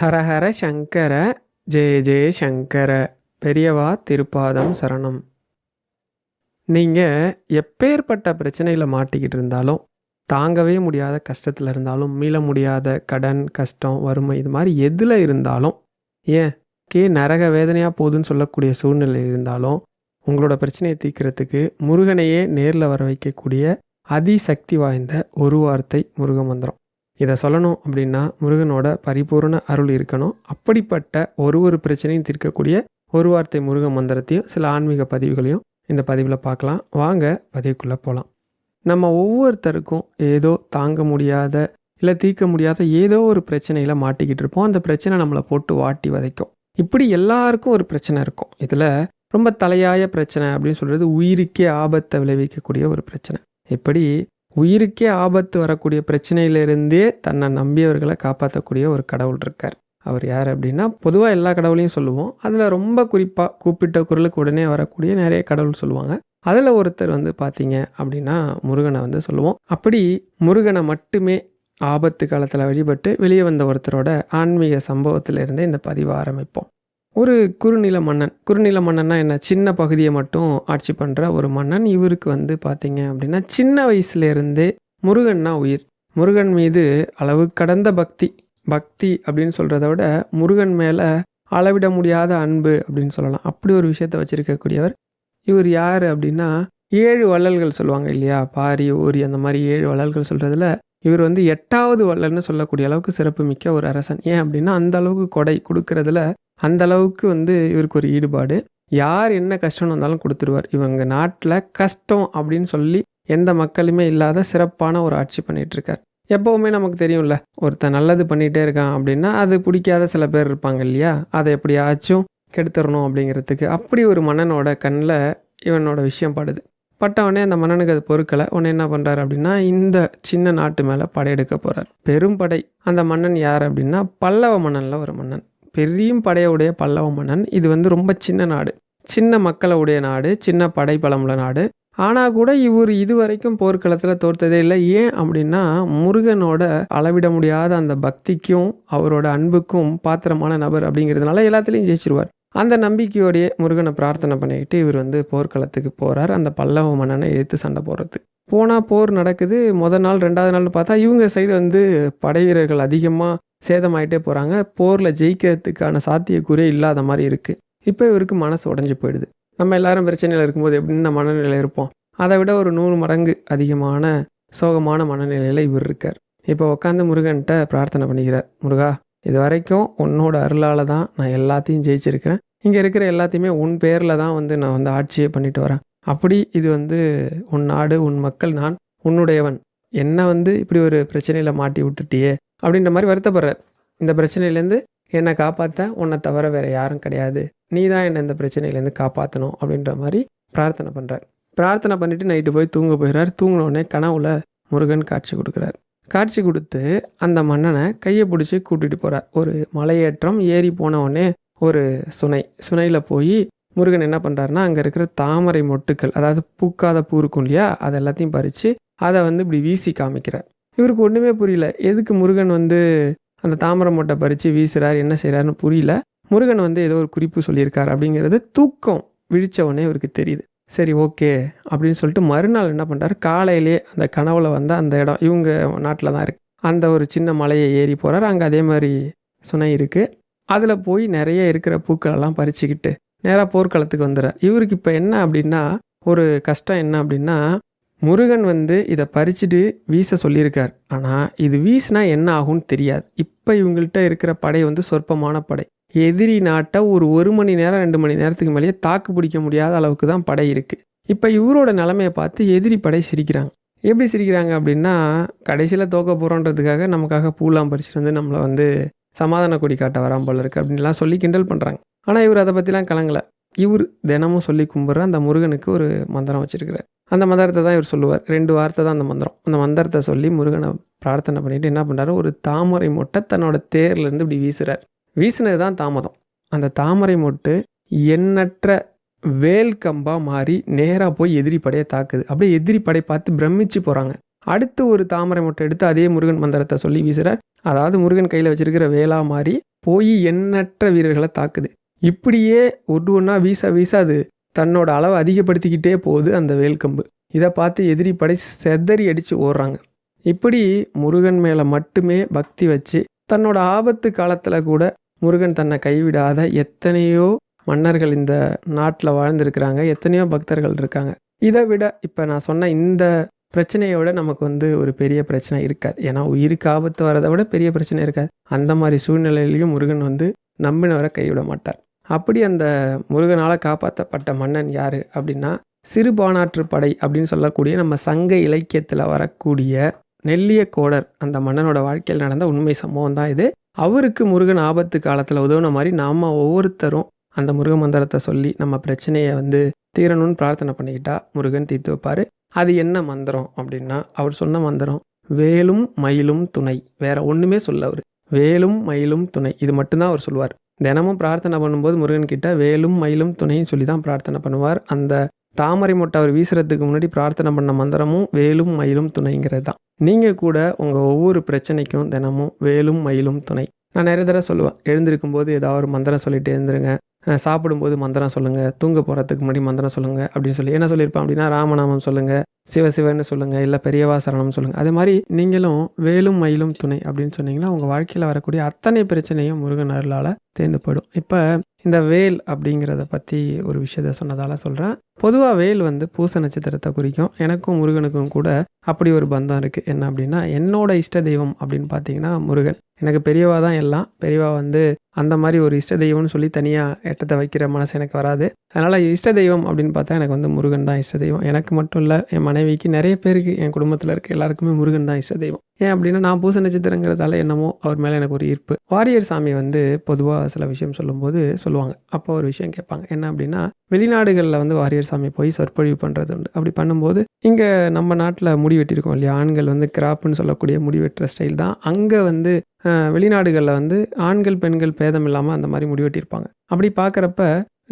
ஹரஹர சங்கர ஜெய ஜெய சங்கர பெரியவா திருப்பாதம் சரணம். நீங்கள் எப்பேற்பட்ட பிரச்சனையில் மாட்டிக்கிட்டு இருந்தாலும் தாங்கவே முடியாத கஷ்டத்தில் இருந்தாலும் மீள முடியாத கடன் கஷ்டம் வறுமை இது மாதிரி எதில் இருந்தாலும் ஏன் கே நரக வேதனையாக போகுதுன்னு சொல்லக்கூடிய சூழ்நிலை இருந்தாலும் உங்களோட பிரச்சனையை தீர்க்கறதுக்கு முருகனையே நேரில் வர வைக்கக்கூடிய அதிசக்தி வாய்ந்த ஒரு வார்த்தை முருக மந்திரம் இதை சொல்லணும் அப்படின்னா முருகனோட பரிபூர்ண அருள் இருக்கணும். அப்படிப்பட்ட ஒரு ஒரு பிரச்சனையும் தீர்க்கக்கூடிய ஒரு வார்த்தை முருக மந்திரத்தையும் சில ஆன்மீக பதிவுகளையும் இந்த பதிவில் பார்க்கலாம். வாங்க பதிவுக்குள்ளே போகலாம் நம்ம ஒவ்வொருத்தருக்கும் ஏதோ தாங்க முடியாத இல்லை தீர்க்க முடியாத ஏதோ ஒரு பிரச்சனையில் மாட்டிக்கிட்டு இருப்போம். அந்த பிரச்சனை நம்மளை போட்டு வாட்டி வதைக்கும். இப்படி எல்லாருக்கும் ஒரு பிரச்சனை இருக்கும். இதில் ரொம்ப தலையாய பிரச்சனை அப்படின்னு சொல்கிறது உயிருக்கே ஆபத்தை விளைவிக்கக்கூடிய ஒரு பிரச்சனை. இப்படி உயிருக்கே ஆபத்து வரக்கூடிய பிரச்சனையிலிருந்தே தன்னை நம்பியவர்களை காப்பாற்றக்கூடிய ஒரு கடவுள் இருக்கார். அவர் யார் அப்படின்னா பொதுவாக எல்லா கடவுளையும் சொல்லுவோம். அதில் ரொம்ப குறிப்பாக கூப்பிட்ட குரலுக்கு உடனே வரக்கூடிய நிறைய கடவுள் சொல்லுவாங்க. அதில் ஒருத்தர் வந்து பார்த்தீங்க அப்படின்னா முருகனை வந்து சொல்லுவோம். அப்படி முருகனை மட்டுமே ஆபத்து காலத்தில் வழிபட்டு வெளியே வந்த ஒருத்தரோட ஆன்மீக சம்பவத்திலிருந்தே இந்த பதிவை ஆரம்பிப்போம். ஒரு குறுநில மன்னன். குறுநில மன்னன்னா என்ன? சின்ன பகுதியை மட்டும் ஆட்சி பண்ணுற ஒரு மன்னன் இவருக்கு வந்து பார்த்தீங்க அப்படின்னா சின்ன வயசுலேருந்தே முருகன்னா உயிர். முருகன் மீது அளவு கடந்த பக்தி. பக்தி அப்படின்னு சொல்கிறத விட முருகன் மேலே அளவிட முடியாத அன்பு அப்படின்னு சொல்லலாம். அப்படி ஒரு விஷயத்த வச்சுருக்கக்கூடியவர் இவர் யார் அப்படின்னா ஏழு வள்ளல்கள் சொல்லுவாங்க இல்லையா? பாரி ஓரி அந்த மாதிரி ஏழு வள்ளல்கள் சொல்கிறதுல இவர் வந்து எட்டாவது வள்ளல்னு சொல்லக்கூடிய அளவுக்கு சிறப்பு மிக்க ஒரு அரசன். ஏன் அப்படின்னா அந்த அளவுக்கு கொடை கொடுக்கறதுல அந்த அளவுக்கு வந்து இவருக்கு ஒரு ஈடுபாடு. யார் என்ன கஷ்டம் வந்தாலும் கொடுத்துருவார். இவங்க நாட்டில் கஷ்டம் அப்படின்னு சொல்லி எந்த மக்களுமே இல்லாத சிறப்பான ஒரு ஆட்சி பண்ணிகிட்ருக்கார் இருக்கார் எப்போவுமே நமக்கு தெரியும்ல ஒருத்தன் நல்லது பண்ணிகிட்டே இருக்கான் அப்படின்னா அது பிடிக்காத சில பேர் இருப்பாங்க இல்லையா? அதை எப்படியாச்சும் கெடுத்துடணும் அப்படிங்கிறதுக்கு அப்படி ஒரு மன்னனோட கண்ணில் இவனோட விஷயம் படுது. பட்டவனே அந்த மன்னனுக்கு அது பொறுக்கலை. உடனே என்ன பண்ணுறாரு அப்படின்னா இந்த சின்ன நாட்டு மேலே படையெடுக்க போகிறார் பெரும் படை. அந்த மன்னன் யார் அப்படின்னா பல்லவ மன்னனில் ஒரு மன்னன். பெரியும் படையுடைய பல்லவ மன்னன். இது வந்து ரொம்ப சின்ன நாடு. சின்ன மக்களுடைய நாடு சின்ன படைப்பலமுள்ள நாடு. ஆனால் கூட இவர் இது வரைக்கும் போர்க்களத்தில் தோற்றதே இல்லை. ஏன் அப்படின்னா முருகனோட அளவிட முடியாத அந்த பக்திக்கும் அவரோட அன்புக்கும் பாத்திரமான நபர் அப்படிங்கிறதுனால எல்லாத்துலேயும் ஜெயிச்சிருவார். அந்த நம்பிக்கையோடைய முருகனை பிரார்த்தனை பண்ணிக்கிட்டு இவர் வந்து போர்க்களத்துக்கு போகிறார் அந்த பல்லவ மன்னனை எதிர்த்து சண்டை போடுறது. போனால் போர் நடக்குது. முதல் நாள் ரெண்டாவது நாள்னு பார்த்தா இவங்க சைடு வந்து படை வீரர்கள் அதிகமாக சேதமாயிட்டே போகிறாங்க போரில் ஜெயிக்கிறதுக்கான சாத்தியக்கூறே இல்லாத மாதிரி இருக்குது இப்போ இவருக்கு மனசு உடஞ்சி போயிடுது. நம்ம எல்லாரும் பிரச்சனையில் இருக்கும்போது எப்படின்னு மனநிலையில் இருப்போம்? அதை விட ஒரு நூறு மடங்கு அதிகமான சோகமான மனநிலையில் இவர் இருக்கார். இப்போ உட்காந்து முருகன்கிட்ட பிரார்த்தனை பண்ணிக்கிறார். முருகா இது வரைக்கும் உன்னோட அருளால் தான் நான் எல்லாத்தையும் ஜெயிச்சிருக்கிறேன். இங்கே இருக்கிற எல்லாத்தையுமே உன் பேரில் தான் வந்து நான் வந்து ஆட்சியை பண்ணிட்டு வரேன். அப்படி இது வந்து உன் நாடு உன் மக்கள் நான் உன்னுடையவன். என்னை வந்து இப்படி ஒரு பிரச்சனையில் மாட்டி விட்டுட்டியே அப்படின்ற மாதிரி வருத்தப்படுறார். இந்த பிரச்சனையிலேருந்து என்னை காப்பாற்ற உன்னை தவிர வேறு யாரும் கிடையாது. நீ தான் என்னை இந்த பிரச்சனையிலேருந்து காப்பாற்றணும் அப்படின்ற மாதிரி பிரார்த்தனை பண்ணுறார் பிரார்த்தனை பண்ணிவிட்டு நைட்டு போய் தூங்க போயிடுறார் தூங்கினோடனே கனவுல முருகன் காட்சி கொடுக்குறார். காட்சி கொடுத்து அந்த மன்னனை கையை பிடிச்சி கூட்டிகிட்டு போகிறார் ஒரு மலையேற்றம் ஏறி போன உடனே ஒரு சுனை சுனையில் போய் முருகன் என்ன பண்ணுறாருனா அங்கே இருக்கிற தாமரை மொட்டுக்கள் அதாவது பூக்காத பூ இருக்கும் இல்லையா அது எல்லாத்தையும் பறித்து அதை வந்து இப்படி வீசி காமிக்கிறார். இவருக்கு ஒன்றுமே புரியல. எதுக்கு முருகன் வந்து அந்த தாமரை மொட்டை பறித்து வீசுகிறார் என்ன செய்கிறாருன்னு புரியல. முருகன் வந்து ஏதோ ஒரு குறிப்பு சொல்லியிருக்கார் அப்படிங்கிறது தூக்கம் விழிச்ச உடனே இவருக்கு தெரியுது. சரி ஓகே அப்படின்னு சொல்லிட்டு மறுநாள் என்ன பண்ணுறாரு காலையிலே அந்த கனவுல வந்து அந்த இடம் இவங்க நாட்டில் தான் இருக்குது அந்த ஒரு சின்ன மலையை ஏறி போகிறார் அங்கே அதே மாதிரி சுனை இருக்குது அதில் போய் நிறைய இருக்கிற பூக்களெல்லாம் பறிச்சுக்கிட்டு நேராக போர்க்களத்துக்கு வந்துடுறார் இவருக்கு இப்போ என்ன அப்படின்னா ஒரு கஷ்டம் என்ன அப்படின்னா முருகன் வந்து இதை பறிச்சுட்டு வீச சொல்லியிருக்கார். ஆனால் இது வீசினா என்ன ஆகும்னு தெரியாது. இப்போ இவங்கள்ட்ட இருக்கிற படை வந்து சொற்பமான படை. எதிரி நாட்டை ஒரு ஒரு மணி நேரம் ரெண்டு மணி நேரத்துக்கு மேலேயே தாக்கு பிடிக்க முடியாத அளவுக்கு தான் படை இருக்குது இப்போ இவரோட நிலமையை பார்த்து எதிரி படை சிரிக்கிறாங்க. எப்படி சிரிக்கிறாங்க அப்படின்னா கடைசியில் தோக்க போகிறோன்றதுக்காக நமக்காக பூலாம் பறிச்சுட்டு வந்து நம்மளை வந்து சமாதான கொடி காட்ட வராமல் போல இருக்குது அப்படின்லாம் சொல்லி கிண்டல் பண்ணுறாங்க ஆனால் இவர் அதை பற்றிலாம் கலங்கலை. இவர் தினமும் சொல்லி கும்பிட்ற அந்த முருகனுக்கு ஒரு மந்திரம் வச்சுருக்கிறார். அந்த மந்திரத்தை தான் இவர் சொல்லுவார். ரெண்டு வார்த்தை தான் அந்த மந்திரம். அந்த மந்திரத்தை சொல்லி முருகனை பிரார்த்தனை பண்ணிட்டு என்ன பண்ணுறாரு ஒரு தாமரை மொட்டை தன்னோட தேர்லேருந்து இப்படி வீசுகிறார் வீசினது தான் தாமதம். அந்த தாமரை மொட்டு எண்ணற்ற வேல் கம்பாக மாறி நேராக போய் எதிரி படையை தாக்குது. அப்படியே எதிரி படை பார்த்து பிரமிச்சு போகிறாங்க அடுத்து ஒரு தாமரை மொட்டை எடுத்து அதே முருகன் மந்திரத்தை சொல்லி வீசுகிறார் அதாவது முருகன் கையில் வச்சிருக்கிற வேலா மாறி போய் எண்ணற்ற வீரர்களை தாக்குது. இப்படியே ஒன்று ஒன்றா வீச வீச அது தன்னோட அளவை அதிகப்படுத்திக்கிட்டே போகுது அந்த வேல்கம்பு. இதை பார்த்து எதிரி படை செதறி அடித்து ஓடுறாங்க. இப்படி முருகன் மேலே மட்டுமே பக்தி வச்சு தன்னோட ஆபத்து காலத்தில் கூட முருகன் தன்னை கைவிடாத எத்தனையோ மன்னர்கள் இந்த நாட்டில் வாழ்ந்துருக்கிறாங்க. எத்தனையோ பக்தர்கள் இருக்காங்க. இதை விட இப்போ நான் சொன்ன இந்த பிரச்சனையோட நமக்கு வந்து ஒரு பெரிய பிரச்சனை இருக்காது. ஏன்னா உயிருக்கு ஆபத்து வரதை விட பெரிய பிரச்சனை இருக்காது. அந்த மாதிரி சூழ்நிலையிலையும் முருகன் வந்து நம்பினவரை கைவிட மாட்டார். அப்படி அந்த முருகனால் காப்பாற்றப்பட்ட மன்னன் யார் அப்படின்னா சிறுபானாற்று படை அப்படின்னு சொல்லக்கூடிய நம்ம சங்க இலக்கியத்தில் வரக்கூடிய நெல்லிய கோடர். அந்த மன்னனோட வாழ்க்கையில் நடந்த உண்மை சம்பவம் தான் இது. அவருக்கு முருகன் ஆபத்து காலத்தில் உதவுன மாதிரி நாம் ஒவ்வொருத்தரும் அந்த முருக மந்திரத்தை சொல்லி நம்ம பிரச்சனையை வந்து தீரணும்னு பிரார்த்தனை பண்ணிக்கிட்டா முருகன் தீர்த்து வைப்பார். அது என்ன மந்திரம் அப்படின்னா அவர் சொன்ன மந்திரம் வேலும் மயிலும் துணை. வேற ஒன்றுமே சொல்ல அவர் வேலும் மயிலும் துணை. இது மட்டும்தான் அவர் சொல்லுவார். தினமும் பிரார்த்தனை பண்ணும்போது முருகன்கிட்ட வேலும் மயிலும் துணைன்னு சொல்லி தான் பிரார்த்தனை பண்ணுவார். அந்த தாமரை மொட்டை அவர் வீசுறதுக்கு முன்னாடி பிரார்த்தனை பண்ண மந்திரமும் வேலும் மயிலும் துணைங்கிறது தான் நீங்கள் கூட உங்கள் ஒவ்வொரு பிரச்சனைக்கும் தினமும் வேலும் மயிலும் துணை. நான் நிறைய தடவை சொல்லுவேன் எழுந்திருக்கும் போது ஏதாவது ஒரு மந்திரம் சொல்லிட்டு எழுந்துருங்க. சாப்பிடும்போது மந்திரம் சொல்லுங்கள் தூங்க போகிறதுக்கு முன்னாடி மந்திரம் சொல்லுங்கள் அப்படின்னு சொல்லி. என்ன சொல்லியிருப்பேன் அப்படின்னா ராமநாமம் சொல்லுங்கள் சிவசிவன்னு சொல்லுங்கள் இல்லை பெரியவா சரணம் சொல்லுங்கள் அதே மாதிரி நீங்களும் வேலும் மயிலும் துணை அப்படின்னு சொன்னீங்கன்னா உங்கள் வாழ்க்கையில் வரக்கூடிய அத்தனை பிரச்சனையும் முருகன் அருளால் தேர்ந்து போயிடும். இப்போ இந்த வேல் அப்படிங்கிறத பற்றி ஒரு விஷயத்த சொன்னதால் சொல்கிறேன் பொதுவாக வேல் வந்து பூச நட்சத்திரத்தை குறிக்கும். எனக்கும் முருகனுக்கும் கூட அப்படி ஒரு பந்தம் இருக்குது என்ன அப்படின்னா என்னோட இஷ்ட தெய்வம் அப்படின்னு பார்த்தீங்கன்னா முருகன். எனக்கு பெரியவா தான் எல்லாம். பெரியவா வந்து அந்த மாதிரி ஒரு இஷ்ட தெய்வம்னு சொல்லி தனியாக எட்டத்தை வைக்கிற மனசு எனக்கு வராது. அதனால் இஷ்ட தெய்வம் அப்படின்னு பார்த்தா எனக்கு வந்து முருகன் தான் இஷ்ட தெய்வம். எனக்கு மட்டும் இல்லை என் மனைவிக்கு நிறைய பேருக்கு என் குடும்பத்தில் இருக்க எல்லாருக்குமே முருகன் தான் இஷ்ட தெய்வம். ஏன் அப்படின்னா நான் பூச நட்சத்திரங்கிறதால என்னமோ அவர் மேலே எனக்கு ஒரு ஈர்ப்பு. வாரியர் சாமி வந்து பொதுவாக சில விஷயம் சொல்லும்போது சொல்லுவாங்க. அப்போ ஒரு விஷயம் கேட்பாங்க. என்ன அப்படின்னா வெளிநாடுகளில் வந்து வாரியர் சாமி போய் சொற்பொழிவு பண்ணுறது உண்டு. அப்படி பண்ணும்போது இங்கே நம்ம நாட்டில் முடி வெட்டியிருக்கோம் இல்லையா? ஆண்கள் வந்து கிராப்புன்னு சொல்லக்கூடிய முடி வெட்டுற ஸ்டைல் தான். அங்கே வந்து வெளிநாடுகளில் வந்து ஆண்கள் பெண்கள் பேதம் இல்லாமல் அந்த மாதிரி முடி வெட்டியிருப்பாங்க அப்படி பார்க்குறப்ப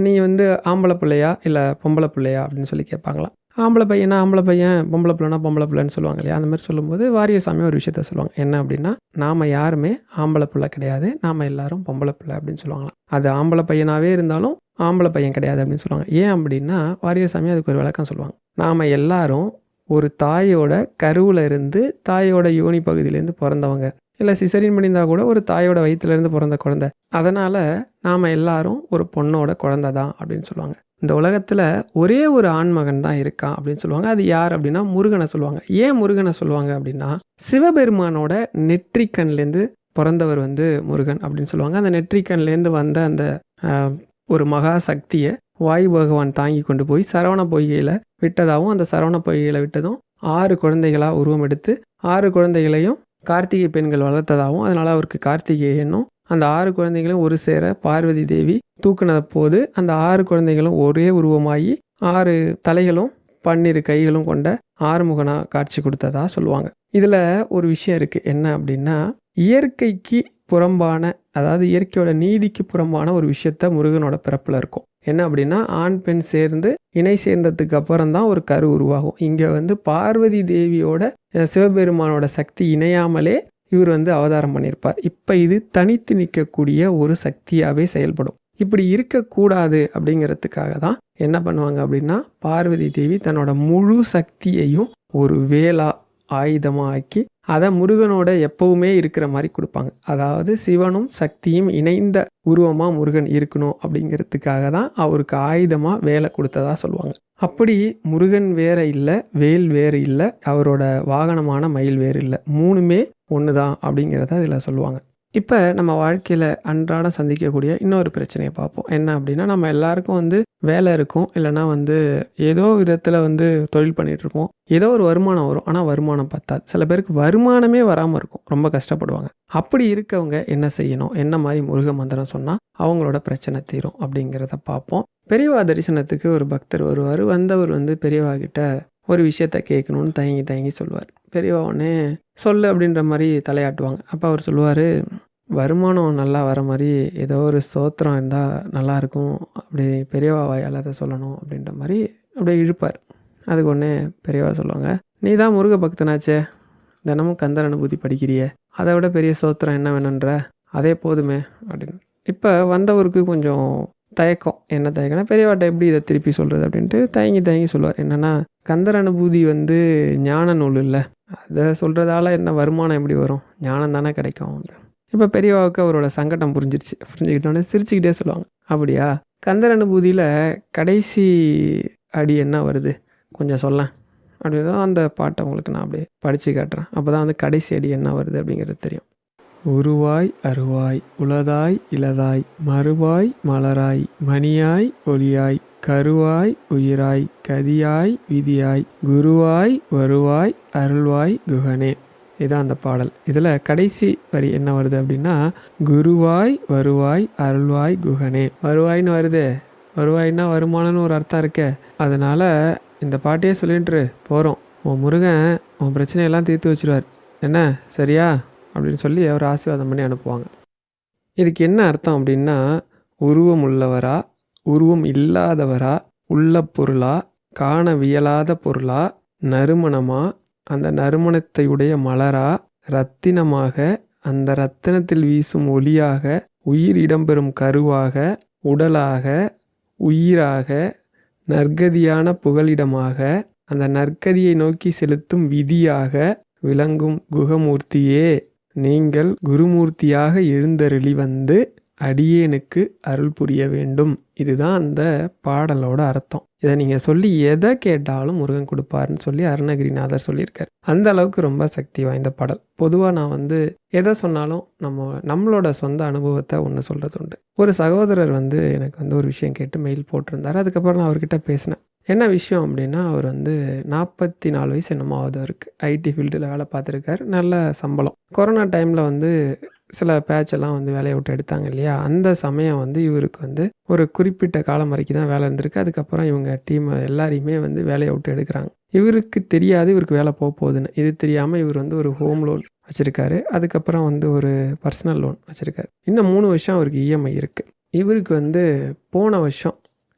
நீ வந்து ஆம்பளை பிள்ளையா இல்லை பொம்பளை பிள்ளையா அப்படின்னு சொல்லி கேட்பாங்களாம். ஆம்பளை பையனா ஆம்பளை பையன் பொம்பளை பிள்ளைனா பொம்பளை பிள்ளைன்னு சொல்லுவாங்க இல்லையா? அந்த மாதிரி சொல்லும்போது வாரியசாமி ஒரு விஷயத்த சொல்லுவாங்க. என்ன அப்படின்னா நாம் யாருமே ஆம்பளை பிள்ளை கிடையாது நாம் எல்லாரும் பொம்பளை பிள்ளை அப்படின்னு சொல்லுவாங்களாம். அது ஆம்பளை பையனாகவே இருந்தாலும் ஆம்பளை பையன் கிடையாது அப்படின்னு சொல்லுவாங்க. ஏன் அப்படின்னா வாரியசாமி அதுக்கு ஒரு விளக்கம் சொல்லுவாங்க. நாம் எல்லாரும் ஒரு தாயோட கருவில் இருந்து தாயோட யோனி பகுதியிலேருந்து பிறந்தவங்க. இல்லை சிசரின் பண்ணியிருந்தா கூட ஒரு தாயோட வயிற்றுலேருந்து பிறந்த குழந்தை. அதனால் நாம் எல்லாரும் ஒரு பொண்ணோட குழந்தை தான் அப்படின்னு சொல்லுவாங்க. இந்த உலகத்தில் ஒரே ஒரு ஆண்மகன் தான் இருக்கான் அப்படின்னு சொல்லுவாங்க. அது யார் அப்படின்னா முருகனை சொல்லுவாங்க. ஏன் முருகனை சொல்லுவாங்க அப்படின்னா சிவபெருமானோட நெற்றிக்கண்லேருந்து பிறந்தவர் வந்து முருகன் அப்படின்னு சொல்லுவாங்க. அந்த நெற்றிக்கண்லேருந்து வந்த அந்த ஒரு மகா சக்தியை வாயு பகவான் தாங்கி கொண்டு போய் சரவண பொய்கையில் விட்டதாகவும் அந்த சரவண பொய்கையில் விட்டதும் ஆறு குழந்தைகளாக உருவம் எடுத்து ஆறு குழந்தைகளையும் கார்த்திகை பெண்கள் வளர்த்ததாகவும் அதனால் அவருக்கு கார்த்திகேயனும் அந்த ஆறு குழந்தைகளும் ஒரு சேர பார்வதி தேவி தூக்குன போது அந்த ஆறு குழந்தைகளும் ஒரே உருவமாகி ஆறு தலைகளும் பன்னிரு கைகளும் கொண்ட ஆறுமுகனாக காட்சி கொடுத்ததா சொல்லுவாங்க. இதில் ஒரு விஷயம் இருக்குது என்ன அப்படின்னா இயற்கைக்கு புறம்பான அதாவது இயற்கையோட நீதிக்கு புறம்பான ஒரு விஷயத்த முருகனோட பிறப்பில் இருக்கும். என்ன அப்படின்னா ஆண் பெண் சேர்ந்து இணை சேர்ந்ததுக்கு அப்புறம் தான் ஒரு கரு உருவாகும். இங்கே வந்து பார்வதி தேவியோட சிவபெருமானோட சக்தி இணையாமலே இவர் வந்து அவதாரம் பண்ணியிருப்பார். இப்போ இது தனித்து நிற்கக்கூடிய ஒரு சக்தியாகவே செயல்படும். இப்படி இருக்கக்கூடாது அப்படிங்கிறதுக்காக தான் என்ன பண்ணுவாங்க அப்படின்னா பார்வதி தேவி தன்னோட முழு சக்தியையும் ஒரு வேலா ஆயுதமாக ஆக்கி அதை முருகனோட எப்பவுமே இருக்கிற மாதிரி கொடுப்பாங்க. அதாவது சிவனும் சக்தியும் இணைந்த உருவமாக முருகன் இருக்கணும் அப்படிங்கிறதுக்காக தான் அவருக்கு ஆயுதமாக வேலை கொடுத்ததா சொல்லுவாங்க. அப்படி முருகன் வேற இல்லை வேல் வேறு இல்லை அவரோட வாகனமான மயில் வேறு இல்லை மூணுமே ஒன்று தான் அப்படிங்கிறத இதில் சொல்லுவாங்க. இப்போ நம்ம வாழ்க்கையில் அன்றாடம் சந்திக்கக்கூடிய இன்னொரு பிரச்சனையை பார்ப்போம். என்ன அப்படின்னா நம்ம எல்லாருக்கும் வந்து வேலை இருக்கும். இல்லைன்னா வந்து ஏதோ விதத்தில் வந்து தொழில் பண்ணிகிட்டு இருப்போம். ஏதோ ஒரு வருமானம் வரும். ஆனால் வருமானம் பத்தாது. சில பேருக்கு வருமானமே வராமல் இருக்கும். ரொம்ப கஷ்டப்படுவாங்க. அப்படி இருக்கவங்க என்ன செய்யணும்? என்ன மாதிரி முருக மந்திரம் சொன்னால் அவங்களோட பிரச்சனை தீரும் அப்படிங்கிறத பார்ப்போம். பெரியவா தரிசனத்துக்கு ஒரு பக்தர் வருவார். வந்தவர் வந்து பெரியவா கிட்ட ஒரு விஷயத்த கேட்கணும்னு தயங்கி தயங்கி சொல்லுவார். பெரியவா உடனே சொல்லு அப்படின்ற மாதிரி தலையாட்டுவாங்க. அப்போ அவர் சொல்லுவார் வருமானம் நல்லா வர மாதிரி ஏதோ ஒரு சோத்திரம் இருந்தால் நல்லாயிருக்கும் அப்படி பெரியவா வாயால் அதை சொல்லணும் அப்படின்ற மாதிரி அப்படியே இழுப்பார். அதுக்கு ஒன்று பெரியவா சொல்லுவாங்க நீ தான் முருக பக்தனாச்சே. தினமும் கந்தர் அனுபூதி படிக்கிறியே. அதை விட பெரிய சோத்திரம் என்ன வேணுன்ற? அதே போதுமே அப்படின்னு. இப்போ வந்தவருக்கு கொஞ்சம் தயக்கம். என்ன தயக்கம்னா பெரியவாட்ட எப்படி இதை திருப்பி சொல்கிறது அப்படின்ட்டு தயங்கி தயங்கி சொல்லுவார். என்னென்னா கந்தர் அனுபூதி வந்து ஞான நூல் இல்லை. அதை சொல்கிறதால என்ன வருமானம் எப்படி வரும்? ஞானம் தானே கிடைக்கும். இப்போ பெரியவாவுக்கு அவரோட சங்கடம் புரிஞ்சிருச்சு. புரிஞ்சுக்கிட்டோன்னே சிரிச்சுக்கிட்டே சொல்லுவாங்க. அப்படியா? கந்தர் அனுபூதியில் கடைசி அடி என்ன வருது? கொஞ்சம் சொல்லேன். அப்படின்னு அந்த பாட்டை உங்களுக்கு நான் அப்படியே படித்து காட்டுறேன். அப்போ தான் வந்து கடைசி அடி என்ன வருது அப்படிங்கிறது தெரியும். உருவாய் அருவாய் உளதாய் இளதாய் மறுவாய் மலராய் மணியாய் ஒளியாய் கருவாய் உயிராய் கதியாய் விதியாய் குருவாய் வருவாய் அருள்வாய் குகனே. இதுதான் அந்த பாடல். இதில் கடைசி வரி என்ன வருது அப்படின்னா குருவாய் வருவாய் அருள்வாய் குகனே. வருவாய்னு வருது. வருவாய்னா வருமானம்னு ஒரு அர்த்தம் இருக்கே. அதனால் இந்த பாட்டையே சொல்லிட்டுரு போகிறோம் உன் முருகன் உன் பிரச்சனையெல்லாம் தீர்த்து வச்சுருவார். என்ன? சரியா? அப்படின்னு சொல்லி அவர் ஆசீர்வாதம் பண்ணி அனுப்புவாங்க. இதுக்கு என்ன அர்த்தம் அப்படின்னா உருவம் உள்ளவரா உருவம் இல்லாதவரா உள்ள பொருளா காணவியலாத பொருளா நறுமணமா அந்த நறுமணத்தை உடைய மலரா ரத்தினமாக அந்த ரத்தினத்தில் வீசும் ஒளியாக உயிர் இடம்பெறும் கருவாக உடலாக உயிராக நற்கதியான புகலிடமாக அந்த நற்கதியை நோக்கி செலுத்தும் விதியாக விளங்கும் குகமூர்த்தியே நீங்கள் குருமூர்த்தியாக எழுந்தருளி வந்து அடியேனுக்கு அருள் புரிய வேண்டும். இதுதான் அந்த பாடலோட அர்த்தம். இதை நீங்கள் சொல்லி எதை கேட்டாலும் முருகன் கொடுப்பாருன்னு சொல்லி அருணகிரிநாதர் சொல்லியிருக்கார். அந்த அளவுக்கு ரொம்ப சக்தி வாய்ந்த பாடல். பொதுவாக நான் வந்து எதை சொன்னாலும் நம்ம நம்மளோட சொந்த அனுபவத்தை ஒன்று சொல்கிறது உண்டு ஒரு சகோதரர் வந்து எனக்கு வந்து ஒரு விஷயம் கேட்டு மெயில் போட்டிருந்தார். அதுக்கப்புறம் நான் அவர்கிட்ட பேசினேன். என்ன விஷயம் அப்படின்னா அவர் வந்து நாற்பத்தி நாலு வயசு என்னமோ ஆகுது அவருக்கு. ஐடி ஃபீல்டில் வேலை பார்த்துருக்காரு. நல்ல சம்பளம். கொரோனா டைமில் வந்து சில பேட்செல்லாம் வந்து வேலையை விட்டு எடுத்தாங்க இல்லையா? அந்த சமயம் வந்து இவருக்கு வந்து ஒரு குறிப்பிட்ட காலம் வரைக்கும் தான் வேலை இருந்திருக்கு. அதுக்கப்புறம் இவங்க டீம் எல்லாரையுமே வந்து வேலையை விட்டு எடுக்கிறாங்க. இவருக்கு தெரியாது இவருக்கு வேலை போக போகுதுன்னு. இது தெரியாமல் இவர் வந்து ஒரு ஹோம் லோன் வச்சுருக்காரு. அதுக்கப்புறம் வந்து ஒரு பர்சனல் லோன் வச்சுருக்காரு. இன்னும் மூணு வருஷம் அவருக்கு இஎம்ஐ இருக்குது இவருக்கு வந்து போன வருஷம்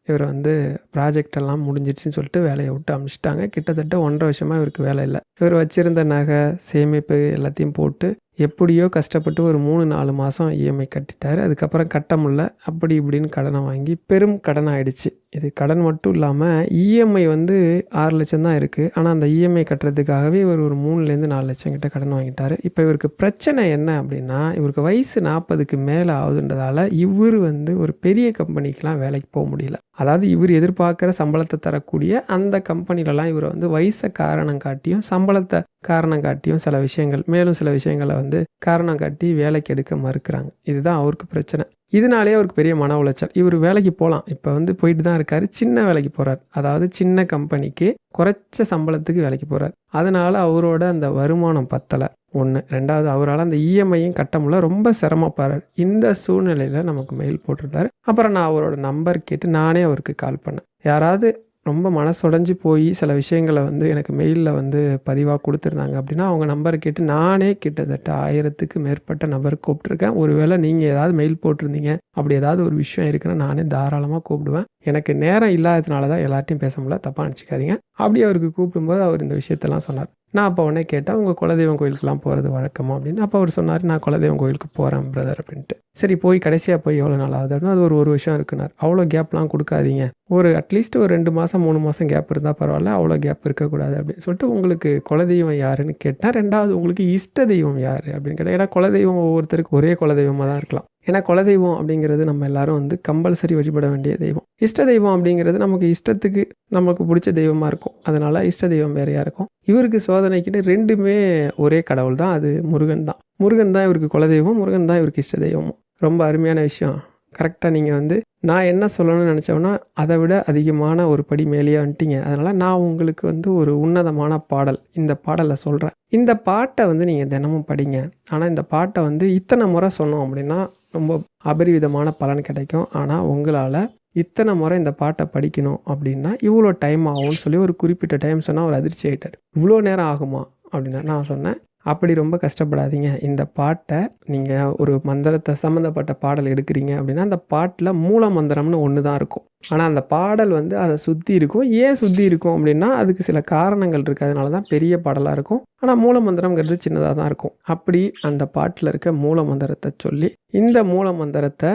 இவர் வந்து ப்ராஜெக்ட் எல்லாம் முடிஞ்சிடுச்சுன்னு சொல்லிட்டு வேலையை விட்டு அமிச்சிட்டாங்க. கிட்டத்தட்ட ஒன்றரை வருஷமாக இவருக்கு வேலை இல்லை. இவர் வச்சுருந்த நகை சேமிப்பு எல்லாத்தையும் போட்டு எப்படியோ கஷ்டப்பட்டு ஒரு மூணு நாலு மாதம் இஎம்ஐ கட்டிட்டார். அதுக்கப்புறம் கட்ட முடில அப்படி இப்படின்னு கடனை வாங்கி பெரும் கடன் ஆகிடுச்சு இது கடன் மட்டும் இல்லாமல் இஎம்ஐ வந்து ஆறு லட்சம் தான் இருக்குது ஆனால் அந்த இஎம்ஐ கட்டுறதுக்காகவே இவர் ஒரு மூணுலேருந்து நாலு லட்சம் கிட்ட கடன் வாங்கிட்டார். இப்போ இவருக்கு பிரச்சனை என்ன அப்படின்னா இவருக்கு வயசு நாற்பதுக்கு மேலே ஆகுதுன்றதால இவர் வந்து ஒரு பெரிய கம்பெனிக்கெலாம் வேலைக்கு போக முடியல. அதாவது இவர் எதிர்பார்க்குற சம்பளத்தை தரக்கூடிய அந்த கம்பெனிலலாம் இவரை வந்து வயசை காரணம் காட்டியும் சம்பளத்தை காரணம் காட்டியும் சில விஷயங்கள் மேலும் சில விஷயங்களை வந்து வந்து காரணம் காட்டி வேலைக்கு எடுக்க மறுக்கிறாங்க. இதுதான் அவருக்கு பிரச்சனை. இதனாலே அவருக்கு பெரிய மன உளைச்சல். இவர் வேலைக்கு போகலாம் இப்போ வந்து போயிட்டு தான் இருக்காரு. சின்ன வேலைக்கு போகிறார் அதாவது சின்ன கம்பெனிக்கு குறைச்ச சம்பளத்துக்கு வேலைக்கு போகிறார் அதனால் அவரோட அந்த வருமானம் பத்தலை. ஒன்று ரெண்டாவது அவரால் அந்த இஎம்ஐயும் கட்ட முடியல. ரொம்ப சிரமப்படுறார் இந்த சூழ்நிலையில் நமக்கு மெயில் போட்டிருந்தாரு. அப்புறம் நான் அவரோட நம்பர் கேட்டு நானே அவருக்கு கால் பண்ணேன். யாராவது ரொம்ப மனசுடைஞ்சு போய் சில விஷயங்களை வந்து எனக்கு மெயிலில் வந்து பதிவாக கொடுத்துருந்தாங்க. அப்படின்னா அவங்க நம்பரை கேட்டு நானே கிட்டத்தட்ட ஆயிரத்துக்கு மேற்பட்ட நபர் கூப்பிட்ருக்கேன் ஒருவேளை நீங்கள் ஏதாவது மெயில் போட்டிருந்தீங்க. அப்படி ஏதாவது ஒரு விஷயம் இருக்குன்னா நானே தாராளமாக கூப்பிடுவேன். எனக்கு நேரம் இல்லாததுனால தான் எல்லார்ட்டையும் பேச முடியல. தப்பாக நினச்சிக்காதீங்க. அப்படி அவருக்கு கூப்பிடும்போது அவர் இந்த விஷயத்தெல்லாம் சொன்னார். நான் அப்போ உடனே கேட்டேன் உங்கள் குலதெய்வம் கோயிலுக்குலாம் போகிறது வழக்கமா அப்படின்னு. அப்போ அவர் சொன்னார் நான் குலதெய்வம் கோயிலுக்கு போகிறேன் பிரதர் அப்படின்ட்டு. சரி போய் கடைசியாக போய் எவ்வளோ நாள் ஆகுது அப்படின்னா அது ஒரு ஒரு வருஷம் இருக்குனார். அவ்வளோ கேப்லாம் கொடுக்காதீங்க. ஒரு அட்லீஸ்ட் ஒரு ரெண்டு மாதம் மூணு மாதம் கேப் இருந்தால் பரவாயில்ல அவ்வளோ கேப் இருக்கக்கூடாது அப்படின்னு சொல்லிட்டு உங்களுக்கு குலதெய்வம் யாருன்னு கேட்டால் ரெண்டாவது உங்களுக்கு இஷ்ட தெய்வம் யார் அப்படின்னு கேட்டால் ஏன்னா குலதெய்வம் ஒவ்வொருத்தருக்கு ஒரே குலதெய்வமாக தான் இருக்கலாம். ஏன்னா குல தெய்வம் அப்படிங்கிறது நம்ம எல்லாரும் வந்து கம்பல்சரி வழிபட வேண்டிய தெய்வம். இஷ்ட தெய்வம் அப்படிங்கிறது நமக்கு இஷ்டத்துக்கு நமக்கு பிடிச்ச தெய்வமாக இருக்கும். அதனால் இஷ்ட தெய்வம் வேறையாக இருக்கும் இவருக்கு சோதனைக்கிட்டு ரெண்டுமே ஒரே கடவுள் தான். அது முருகன் தான். முருகன் தான் இவருக்கு குலதெய்வம் முருகன் தான் இவருக்கு இஷ்ட தெய்வமும் ரொம்ப அருமையான விஷயம். கரெக்டாக நீங்கள் வந்து நான் என்ன சொல்லணும்னு நினச்சோன்னா அதை விட அதிகமான ஒரு படி மேலேயே வந்துட்டீங்க. அதனால் நான் உங்களுக்கு வந்து ஒரு உன்னதமான பாடல் இந்த பாடலை சொல்கிறேன் இந்த பாட்டை வந்து நீங்கள் தினமும் படிங்க. ஆனால் இந்த பாட்டை வந்து இத்தனை முறை சொன்னோம் அப்படின்னா ரொம்ப அபரிவிதமான பலன் கிடைக்கும். ஆனால் உங்களால் இத்தனை முறை இந்த பாட்டை படிக்கணும் அப்படின்னா இவ்வளோ டைம் ஆகும்னு சொல்லி ஒரு குறிப்பிட்ட டைம் சொன்னால் அவர் அதிர்ச்சி ஆகிட்டார் இவ்வளோ நேரம் ஆகுமா அப்படின்னா நான் சொன்னேன் அப்படி ரொம்ப கஷ்டப்படாதீங்க. இந்த பாட்டை நீங்கள் ஒரு மந்திரத்தை சம்மந்தப்பட்ட பாடல் எடுக்கிறீங்க அப்படின்னா அந்த பாட்டில் மூல மந்திரம்னு ஒன்று தான் இருக்கும். ஆனால் அந்த பாடல் வந்து அதை சுற்றி இருக்கும். ஏன் சுற்றி இருக்கும் அப்படின்னா அதுக்கு சில காரணங்கள் இருக்குது அதனால தான் பெரிய பாடலாக இருக்கும். ஆனால் மூல மந்திரம்ங்கிறது சின்னதாக தான் இருக்கும். அப்படி அந்த பாட்டில் இருக்க மூல மந்திரத்தை சொல்லி இந்த மூல மந்திரத்தை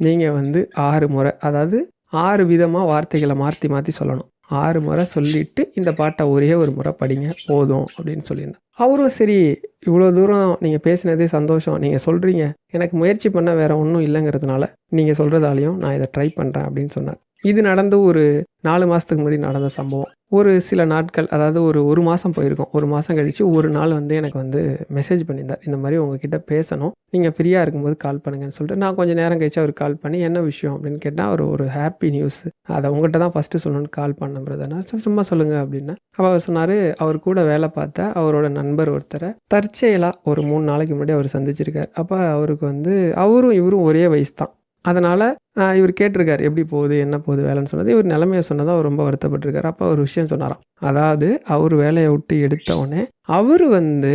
நீங்கள் வந்து ஆறு முறை அதாவது ஆறு விதமாக வார்த்தைகளை மாற்றி மாற்றி சொல்லணும். ஆறு முறை சொல்லிவிட்டு இந்த பாட்டை ஒரே ஒரு முறை படிங்க போதும் அப்படின்னு சொல்லியிருந்தேன். அவரும் சரி இவ்வளோ தூரம் நீங்கள் பேசினதே சந்தோஷம். நீங்கள் சொல்கிறீங்க எனக்கு முயற்சி பண்ண வேறு ஒன்றும் இல்லைங்கிறதுனால நீங்கள் சொல்கிறதாலையும் நான் இதை ட்ரை பண்ணுறேன் அப்படின்னு சொன்னார். இது நடந்து ஒரு நாலு மாதத்துக்கு முன்னாடி நடந்த சம்பவம். ஒரு சில நாட்கள் அதாவது ஒரு ஒரு மாதம் போயிருக்கோம். ஒரு மாதம் கழித்து ஒரு நாள் வந்து எனக்கு வந்து மெசேஜ் பண்ணியிருந்தார். இந்த மாதிரி உங்ககிட்ட பேசணும். நீங்கள் ஃப்ரீயாக இருக்கும்போது கால் பண்ணுங்கன்னு சொல்லிட்டு நான் கொஞ்சம் நேரம் கழிச்சு அவர் கால் பண்ணி என்ன விஷயம்? அப்படின்னு கேட்டால் அவர் ஒரு ஹாப்பி நியூஸ் அதை உங்கள்கிட்ட தான் ஃபஸ்ட்டு சொல்லணும்னு கால் பண்ண பிரதர்னா சும்மா சொல்லுங்கள் அப்படின்னா அப்போ அவர் சொன்னார் அவர் கூட வேலை பார்த்த அவரோட நண்பர் ஒருத்தரை தற்செயலாக ஒரு மூணு நாளைக்கு முன்னாடி அவர் சந்திச்சிருக்கார். அப்போ அவருக்கு வந்து அவரும் இவரும் ஒரே வயசு தான். அதனால் இவர் கேட்டிருக்காரு எப்படி போகுது என்ன போகுது வேலைன்னு சொன்னது. இவர் நிலைமையை சொன்னதாக அவர் ரொம்ப வருத்தப்பட்டிருக்காரு. அப்போ ஒரு விஷயம் சொன்னாராம். அதாவது அவர் வேலையை விட்டு எடுத்தவுடனே அவர் வந்து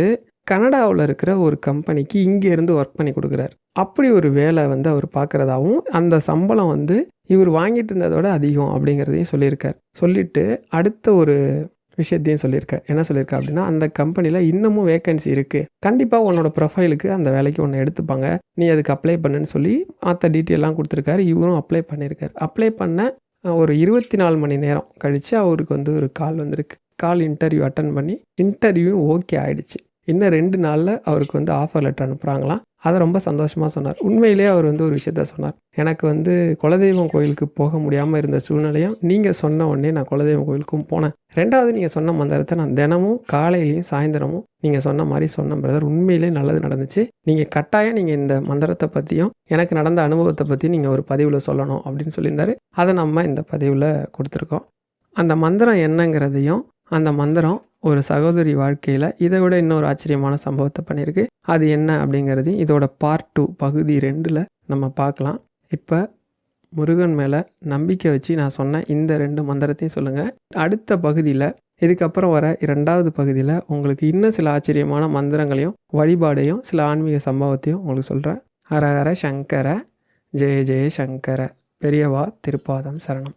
கனடாவில் இருக்கிற ஒரு கம்பெனிக்கு இங்கேருந்து ஒர்க் பண்ணி கொடுக்குறாரு. அப்படி ஒரு வேலை வந்து அவர் பார்க்குறதாவும் அந்த சம்பளம் வந்து இவர் வாங்கிட்டு இருந்ததோட அதிகம் அப்படிங்கிறதையும் சொல்லியிருக்கார். சொல்லிவிட்டு அடுத்த ஒரு விஷயத்தையும் சொல்லியிருக்க என்ன சொல்லியிருக்க அப்படின்னா அந்த கம்பெனியில் இன்னமும் வேகன்சி இருக்குது கண்டிப்பாக உன்னோட ப்ரொஃபைலுக்கு அந்த வேலைக்கு ஒன்று எடுத்துப்பாங்க. நீ அதுக்கு அப்ளை பண்ணுன்னு சொல்லி மற்ற டீட்டெயிலாம் கொடுத்துருக்காரு. இவரும் அப்ளை பண்ணியிருக்காரு. அப்ளை பண்ண ஒரு இருபத்தி நாலு மணி நேரம் கழித்து அவருக்கு வந்து ஒரு கால் வந்திருக்கு. கால் இன்டர்வியூ அட்டன் பண்ணி இன்டர்வியூ ஓகே ஆகிடுச்சு இன்னும் ரெண்டு நாளில் அவருக்கு வந்து ஆஃபர் லெட்டர் அனுப்புகிறாங்களாம் அதை ரொம்ப சந்தோஷமாக சொன்னார். உண்மையிலே அவர் வந்து ஒரு விஷயத்த சொன்னார். எனக்கு வந்து குலதெய்வம் கோயிலுக்கு போக முடியாமல் இருந்த சூழ்நிலையும் நீங்கள் சொன்ன உடனே நான் குலதெய்வம் கோயிலுக்கும் போனேன். ரெண்டாவது நீங்கள் சொன்ன மந்திரத்தை நான் தினமும் காலையிலையும் சாயந்தரமும் நீங்கள் சொன்ன மாதிரி சொன்ன பிரதர். உண்மையிலே நல்லது நடந்துச்சு. நீங்கள் கட்டாயம் நீங்கள் இந்த மந்திரத்தை பற்றியும் எனக்கு நடந்த அனுபவத்தை பற்றியும் நீங்கள் ஒரு பதிவில் சொல்லணும் அப்படின்னு சொல்லியிருந்தாரு. அதை நம்ம இந்த பதிவில் கொடுத்துருக்கோம். அந்த மந்திரம் என்னங்கிறதையும் அந்த மந்திரம் ஒரு சகோதரி வாழ்க்கையில் இதை விட இன்னொரு ஆச்சரியமான சம்பவத்தை பண்ணியிருக்கு. அது என்ன அப்படிங்கிறதையும் இதோட பார்ட் டூ பகுதி ரெண்டில் நம்ம பார்க்கலாம். இப்போ முருகன் மேலே நம்பிக்கை வச்சு நான் சொன்ன இந்த ரெண்டு மந்திரத்தையும் சொல்லுங்கள் அடுத்த பகுதியில் இதுக்கப்புறம் வர இரண்டாவது பகுதியில் உங்களுக்கு இன்னும் சில ஆச்சரியமான மந்திரங்களையும் வழிபாடையும் சில ஆன்மீக சம்பவத்தையும் உங்களுக்கு சொல்கிறேன் ஹர ஹர சங்கர ஜெய ஜெய சங்கர பெரியவா திருப்பாதம் சரணம்.